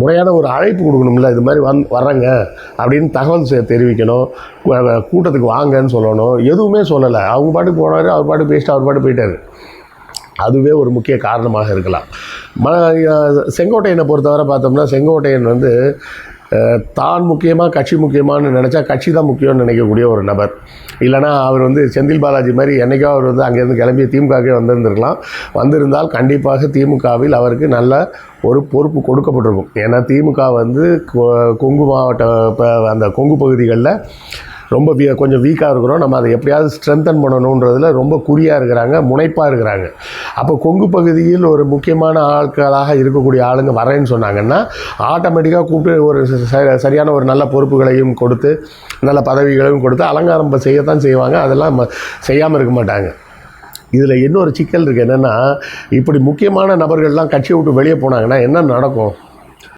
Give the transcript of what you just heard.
முறையான ஒரு அழைப்பு கொடுக்கணும்ல இது மாதிரி வந் வர்றேங்க அப்படின்னு தகவல் தெரிவிக்கணும். கூட்டத்துக்கு வாங்கன்னு சொல்லணும். எதுவுமே சொல்லலை. அவங்க பாட்டுக்கு போனார் அவர் பாட்டு பேசிட்டு அவர் பாட்டு போயிட்டார். அதுவே ஒரு முக்கிய காரணமாக இருக்கலாம். ம செங்கோட்டையனை பொறுத்தவரை பார்த்தோம்னா செங்கோட்டையன் வந்து தான் முக்கியமாக கட்சி முக்கியமானு நினச்சா கட்சி தான் முக்கியம்னு நினைக்கக்கூடிய ஒரு நபர். இல்லைனா அவர் வந்து செந்தில் பாலாஜி மாதிரி என்றைக்கோ அவர் வந்து அங்கேருந்து கிளம்பி திமுகவே வந்திருந்திருக்கலாம். வந்திருந்தால் கண்டிப்பாக திமுகவில் அவருக்கு நல்ல ஒரு பொறுப்பு கொடுக்கப்பட்டிருக்கும். ஏன்னா திமுக வந்து கொங்கு மாவட்ட அந்த கொங்கு பகுதிகளில் ரொம்ப வீ கொஞ்சம் வீக்காக இருக்கிறோம். நம்ம அதை எப்படியாவது ஸ்ட்ரென்தன் பண்ணணுன்றதில் ரொம்ப குறியாக இருக்கிறாங்க முனைப்பாக இருக்கிறாங்க. அப்போ கொங்கு பகுதியில் ஒரு முக்கியமான ஆட்களாக இருக்கக்கூடிய ஆளுங்க வரேன்னு சொன்னாங்கன்னா ஆட்டோமேட்டிக்காக கூப்பிட்டு ஒரு ச- சரியான ஒரு நல்ல பொறுப்புகளையும் கொடுத்து நல்ல பதவிகளையும் கொடுத்து அலங்காரம் செய்யத்தான் செய்வாங்க. அதெல்லாம் செய்யாமல் இருக்க மாட்டாங்க. இதில் இன்னொரு சிக்கல் இருக்குது என்னென்னா இப்படி முக்கியமான நபர்கள்லாம் கட்சியை விட்டு வெளியே போனாங்கன்னா என்ன நடக்கும்?